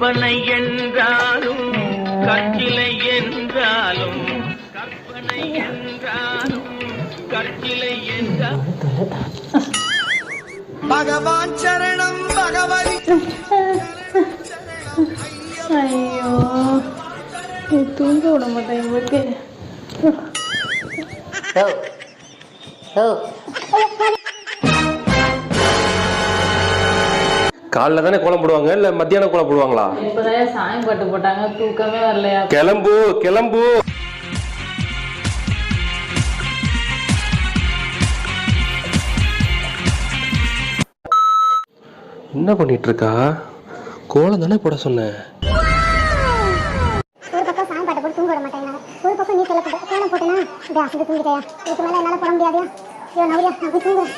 கற்பனை என்றாலும் கற்சிலை என்றாலும் கற்பனை என்றாலும் கற்சிலை என்றாலும் பகவான் சரணம் பகவதி ஐயோ தூங்க விட மாட்டேன் இவருக்கு ஓ ஓ காலைல தானே கோலம் போடுவாங்க இல்ல மத்தியானம் கோலம் போடுவாங்களா? இப்போதான் சாமி பாட்டு போட்டாங்க தூக்கமே வரலையா? கிளம்பு கிளம்பு. என்ன பண்ணிட்டு இருக்கா கோலம் தானே போட சொன்னேன் ஒரு பக்கம் சாமி பாட்டை போட்டு தூங்க விட மாட்டேங்க ஒரு பக்கம் நீ சொல்ல கோலம் போட்டேன்னா அப்படியே அசந்து தூங்கிட்டேயா? இதுக்கு மேலே என்னால் போட முடியாதுயா ஐயோ நவரியா நான் போய் தூங்குறேன்.